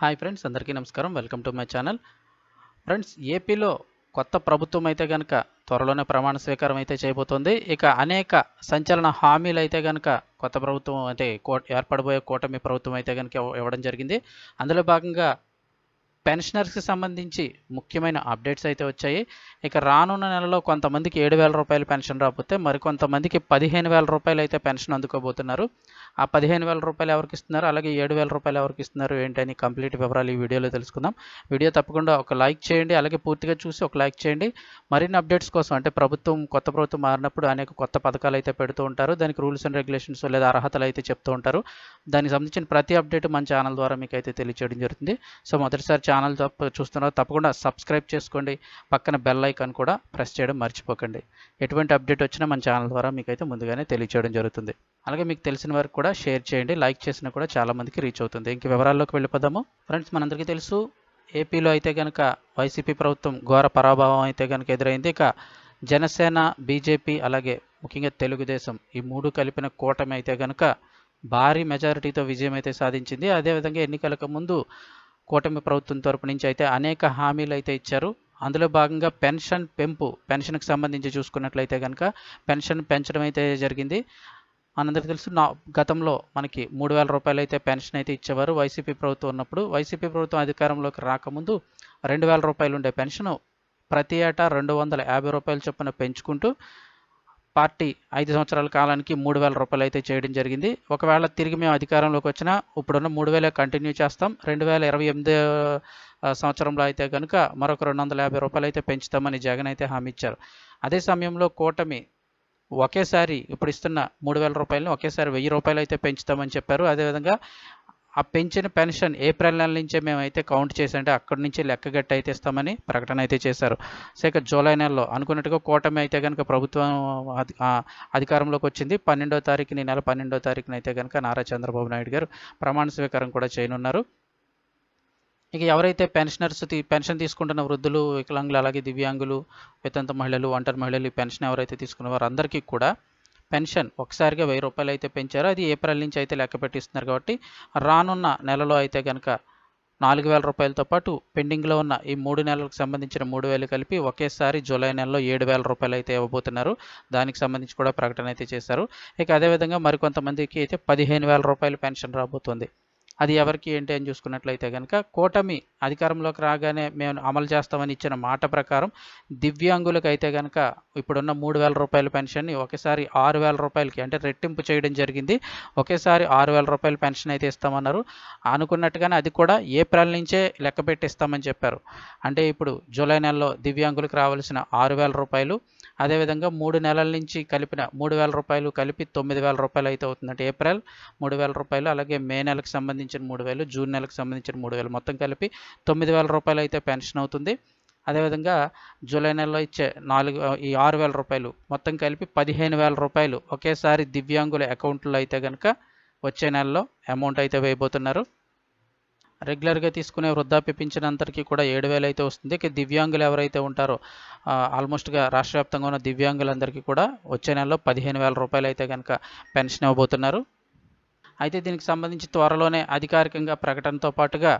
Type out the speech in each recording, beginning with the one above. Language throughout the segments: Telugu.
హాయ్ ఫ్రెండ్స్ అందరికీ నమస్కారం. Welcome to my channel. Friends ఏపీలో కొత్త ప్రభుత్వం అయితే కనుక త్వరలోనే ప్రమాణ స్వీకారం అయితే చేయబోతోంది. ఇక అనేక సంచలన హామీలు అయితే కనుక కొత్త ప్రభుత్వం అంటే కో ఏర్పడబోయే కూటమి ప్రభుత్వం అయితే కనుక ఇవ్వడం జరిగింది. అందులో భాగంగా పెన్షనర్స్కి సంబంధించి ముఖ్యమైన అప్డేట్స్ అయితే వచ్చాయి. ఇక రానున్న నెలలో కొంతమందికి ఏడు వేల రూపాయలు పెన్షన్ రాకపోతే మరికొంతమందికి పదిహేను వేల రూపాయలు అయితే పెన్షన్ అందుకోబోతున్నారు. ఆ పదిహేను వేల రూపాయలు ఎవరికి ఇస్తున్నారు? అలాగే ఏడు వేల రూపాయలు ఎవరికి ఇస్తున్నారు? ఏంటని కంప్లీట్ వివరాలు ఈ వీడియోలో తెలుసుకుందాం. వీడియో తప్పకుండా ఒక లైక్ చేయండి అలాగే పూర్తిగా చూసి ఒక లైక్ చేయండి. మరిన్ని అప్డేట్స్ కోసం అంటే ప్రభుత్వం కొత్త ప్రభుత్వం మారినప్పుడు అనేక కొత్త పథకాలు అయితే పెడుతూ ఉంటారు. దానికి రూల్స్ అండ్ రెగ్యులేషన్స్ లేదా అర్హతలు అయితే చెప్తూ ఉంటారు. దానికి సంబంధించిన ప్రతి అప్డేట్ మన ఛానల్ ద్వారా మీకు అయితే తెలియచేయడం జరుగుతుంది. సో మొదటిసారి ఛానల్ తప్ప చూస్తున్నారు తప్పకుండా సబ్స్క్రైబ్ చేసుకోండి. పక్కన బెల్ ఐకాన్ కూడా ప్రెస్ చేయడం మర్చిపోకండి. ఎటువంటి అప్డేట్ వచ్చినా మన ఛానల్ ద్వారా మీకైతే ముందుగానే తెలియచేయడం జరుగుతుంది. అలాగే మీకు తెలిసిన వారికి కూడా షేర్ చేయండి. లైక్ చేసినా కూడా చాలా మందికి రీచ్ అవుతుంది. ఇంక వివరాల్లోకి వెళ్ళిపోదాము. ఫ్రెండ్స్ మనందరికీ తెలుసు ఏపీలో అయితే కనుక వైసీపీ ప్రభుత్వం ఘోర పరాభావం అయితే కనుక ఎదురైంది. ఇక జనసేన బీజేపీ అలాగే ముఖ్యంగా తెలుగుదేశం ఈ మూడు కలిపిన కూటమి అయితే కనుక భారీ మెజారిటీతో విజయం అయితే సాధించింది. అదేవిధంగా ఎన్నికలకు ముందు కూటమి ప్రభుత్వం తరపు నుంచి అయితే అనేక హామీలు అయితే ఇచ్చారు. అందులో భాగంగా పెన్షన్ పెంపు పెన్షన్కి సంబంధించి చూసుకున్నట్లయితే కనుక పెన్షన్ పెంచడం అయితే జరిగింది. మనందరికీ తెలుసు నా గతంలో మనకి మూడు వేల రూపాయలు అయితే పెన్షన్ అయితే ఇచ్చేవారు వైసీపీ ప్రభుత్వం ఉన్నప్పుడు. వైసీపీ ప్రభుత్వం అధికారంలోకి రాకముందు రెండు వేల రూపాయలు ఉండే పెన్షన్ ప్రతి ఏటా రెండు వందల యాభై రూపాయల చొప్పున పెంచుకుంటూ పార్టీ ఐదు సంవత్సరాల కాలానికి మూడు వేల రూపాయలు అయితే చేయడం జరిగింది. ఒకవేళ తిరిగి మేము అధికారంలోకి వచ్చినా ఇప్పుడున్న మూడు వేలే కంటిన్యూ చేస్తాం. రెండు వేల ఇరవై ఎనిమిది సంవత్సరంలో అయితే కనుక మరొక రెండు వందల యాభై రూపాయలు అయితే పెంచుతామని జగన్ అయితే హామీ ఇచ్చారు. అదే సమయంలో కూటమి ఒకేసారి ఇప్పుడు ఇస్తున్న మూడు వేల రూపాయలని ఒకేసారి వెయ్యి రూపాయలు అయితే పెంచుతామని చెప్పారు. అదేవిధంగా ఆ పెంచిన పెన్షన్ ఏప్రిల్ నెల నుంచే మేమైతే కౌంట్ చేసి అంటే అక్కడి నుంచి లెక్కగట్టి అయితే ఇస్తామని ప్రకటన అయితే చేశారు. సో ఇక జూలై నెలలో అనుకున్నట్టుగా కూటమి అయితే కనుక ప్రభుత్వం అధి- అధికారంలోకి వచ్చింది. పన్నెండో తారీఖుని ఈ నెల పన్నెండో తారీఖున అయితే కనుక నారా చంద్రబాబు నాయుడు గారు ప్రమాణ స్వీకారం కూడా చేయనున్నారు. ఇక ఎవరైతే పెన్షనర్స్ తీ పెన్షన్ తీసుకుంటున్న వృద్ధులు వికలాంగులు అలాగే దివ్యాంగులు వితంత మహిళలు ఒంటరి మహిళలు ఈ పెన్షన్ ఎవరైతే తీసుకున్న వారందరికీ కూడా పెన్షన్ ఒకసారిగా వెయ్యి రూపాయలు అయితే పెంచారు. అది ఏప్రిల్ నుంచి అయితే లెక్క పెట్టిస్తున్నారు కాబట్టి రానున్న నెలలో అయితే కనుక నాలుగు వేల రూపాయలతో పాటు పెండింగ్లో ఉన్న ఈ మూడు నెలలకు సంబంధించిన మూడు వేలు కలిపి ఒకేసారి జూలై నెలలో ఏడు వేల రూపాయలు అయితే ఇవ్వబోతున్నారు. దానికి సంబంధించి కూడా ప్రకటన అయితే చేశారు. ఇక అదేవిధంగా మరికొంతమందికి అయితే పదిహేను వేల రూపాయలు పెన్షన్ రాబోతుంది. అది ఎవరికి ఏంటి అని చూసుకున్నట్లయితే కనుక కూటమి అధికారంలోకి రాగానే మేము అమలు చేస్తామని ఇచ్చిన మాట ప్రకారం దివ్యాంగులకు అయితే కనుక ఇప్పుడున్న మూడు వేల రూపాయల పెన్షన్ని ఒకేసారి ఆరు వేల రూపాయలకి అంటే రెట్టింపు చేయడం జరిగింది. ఒకేసారి ఆరు వేల రూపాయల పెన్షన్ అయితే ఇస్తామన్నారు. అనుకున్నట్టుగానే అది కూడా ఏప్రిల్ నుంచే లెక్క పెట్టిస్తామని చెప్పారు. అంటే ఇప్పుడు జూలై నెలలో దివ్యాంగులకు రావాల్సిన ఆరు వేల రూపాయలు అదేవిధంగా మూడు నెలల నుంచి కలిపిన మూడు వేల రూపాయలు కలిపి తొమ్మిది వేల రూపాయలు అయితే అవుతుందంటే ఏప్రిల్ మూడు వేల రూపాయలు అలాగే మే నెలకు సంబంధించి సంబంధించిన మూడు వేలు జూన్ నెలకు సంబంధించిన మూడు వేలు. మొత్తం కలిపి తొమ్మిది వేల రూపాయలు అయితే పెన్షన్ అవుతుంది. అదేవిధంగా జూలై నెలలో ఇచ్చే నాలుగు ఈ ఆరు వేల రూపాయలు మొత్తం కలిపి పదిహేను వేల రూపాయలు ఒకేసారి దివ్యాంగుల అకౌంట్లో అయితే కనుక వచ్చే నెలలో అమౌంట్ అయితే వేయబోతున్నారు. రెగ్యులర్గా తీసుకునే వృద్ధాప్య పింఛన్ అందరికీ కూడా ఏడు వేలు అయితే వస్తుంది. ఇక దివ్యాంగులు ఎవరైతే ఉంటారో ఆల్మోస్ట్గా రాష్ట్ర వ్యాప్తంగా ఉన్న దివ్యాంగులందరికీ కూడా వచ్చే నెలలో పదిహేను వేల రూపాయలు అయితే కనుక పెన్షన్ ఇవ్వబోతున్నారు. అయితే దీనికి సంబంధించి త్వరలోనే అధికారికంగా ప్రకటనతో పాటుగా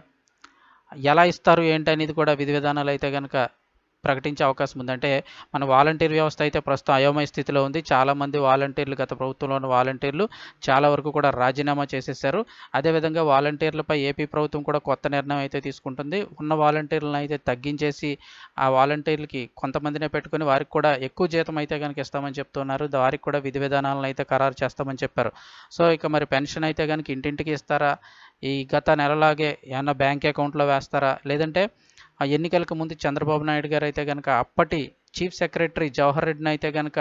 ఎలా ఇస్తారు ఏంటి అనేది కూడా విధి విధానాలు అయితే కనుక ప్రకటించే అవకాశం ఉందంటే మన వాలంటీర్ వ్యవస్థ అయితే ప్రస్తుతం అయోమయ స్థితిలో ఉంది. చాలామంది వాలంటీర్లు గత ప్రభుత్వంలో ఉన్న వాలంటీర్లు చాలా వరకు కూడా రాజీనామా చేసేసారు. అదేవిధంగా వాలంటీర్లపై ఏపీ ప్రభుత్వం కూడా కొత్త నిర్ణయం అయితే తీసుకుంటుంది. ఉన్న వాలంటీర్లను అయితే తగ్గించేసి ఆ వాలంటీర్లకి కొంతమందినే పెట్టుకుని వారికి కూడా ఎక్కువ జీతం అయితే కనుక ఇస్తామని చెప్తున్నారు. వారికి కూడా విధి విధానాలను అయితే ఖరారు చేస్తామని చెప్పారు. సో ఇక మరి పెన్షన్ అయితే కనుక ఇంటింటికి ఇస్తారా? ఈ గత నెలలాగే ఏమన్నా బ్యాంక్ అకౌంట్లో వేస్తారా? లేదంటే ఆ ఎన్నికలకు ముందు చంద్రబాబు నాయుడు గారు అయితే కనుక అప్పటి చీఫ్ సెక్రటరీ జవహర్ రెడ్డిని అయితే కనుక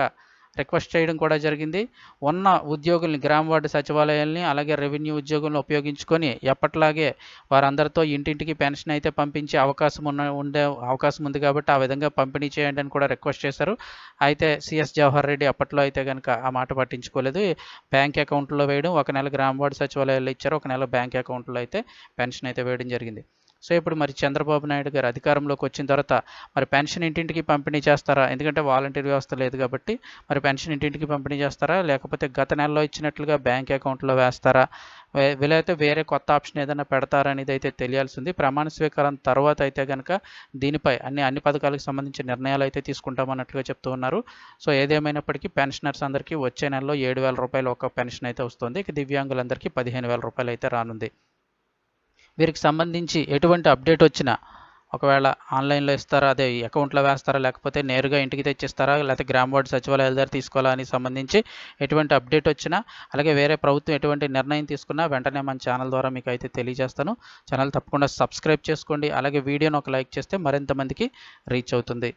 రిక్వెస్ట్ చేయడం కూడా జరిగింది. ఉన్న ఉద్యోగుల్ని గ్రామ వార్డు సచివాలయాల్ని అలాగే రెవెన్యూ ఉద్యోగులను ఉపయోగించుకొని ఎప్పట్లాగే వారందరితో ఇంటింటికి పెన్షన్ అయితే పంపించే అవకాశం ఉన్న ఉండే అవకాశం ఉంది కాబట్టి ఆ విధంగా పంపిణీ చేయండి అని కూడా రిక్వెస్ట్ చేశారు. అయితే సిఎస్ జవహర్ రెడ్డి అప్పట్లో అయితే కనుక ఆ మాట పట్టించుకోలేదు. బ్యాంక్ అకౌంట్లో వేయడం ఒక నెల గ్రామ వార్డు సచివాలయాల్లో ఇచ్చారు ఒక నెల బ్యాంక్ అకౌంట్లో అయితే పెన్షన్ అయితే వేయడం జరిగింది. సో ఇప్పుడు మరి చంద్రబాబు నాయుడు గారు అధికారంలోకి వచ్చిన తర్వాత మరి పెన్షన్ ఇంటింటికి పంపిణీ చేస్తారా? ఎందుకంటే వాలంటీర్ వ్యవస్థ లేదు కాబట్టి మరి పెన్షన్ ఇంటింటికి పంపిణీ చేస్తారా? లేకపోతే గత నెలలో ఇచ్చినట్లుగా బ్యాంక్ అకౌంట్లో వేస్తారా? వీలైతే వేరే కొత్త ఆప్షన్ ఏదైనా పెడతారా అనేది అయితే తెలియాల్సింది. ప్రమాణ స్వీకారం తర్వాత అయితే కనుక దీనిపై అన్ని అన్ని పథకాలకు సంబంధించిన నిర్ణయాలు అయితే తీసుకుంటామన్నట్లుగా చెప్తూ ఉన్నారు. సో ఏదేమైనప్పటికీ పెన్షనర్స్ అందరికీ వచ్చే నెలలో ఏడు వేల రూపాయలు ఒక పెన్షన్ అయితే వస్తుంది. ఇక దివ్యాంగులందరికీ పదిహేను వేల రూపాయలు అయితే రానుంది. వీరికి సంబంధించి ఎటువంటి అప్డేట్ వచ్చినా ఒకవేళ ఆన్లైన్లో ఇస్తారా అదే అకౌంట్లో వేస్తారా లేకపోతే నేరుగా ఇంటికి తెచ్చిస్తారా లేకపోతే గ్రామ వార్డు సచివాలయాల దగ్గర తీసుకోవాలా అని సంబంధించి ఎటువంటి అప్డేట్ వచ్చినా అలాగే వేరే ప్రభుత్వం ఎటువంటి నిర్ణయం తీసుకున్నా వెంటనే మన ఛానల్ ద్వారా మీకు అయితే తెలియజేస్తాను. ఛానల్ తప్పకుండా సబ్స్క్రైబ్ చేసుకోండి. అలాగే వీడియోని ఒక లైక్ చేస్తే మరింత మందికి రీచ్ అవుతుంది.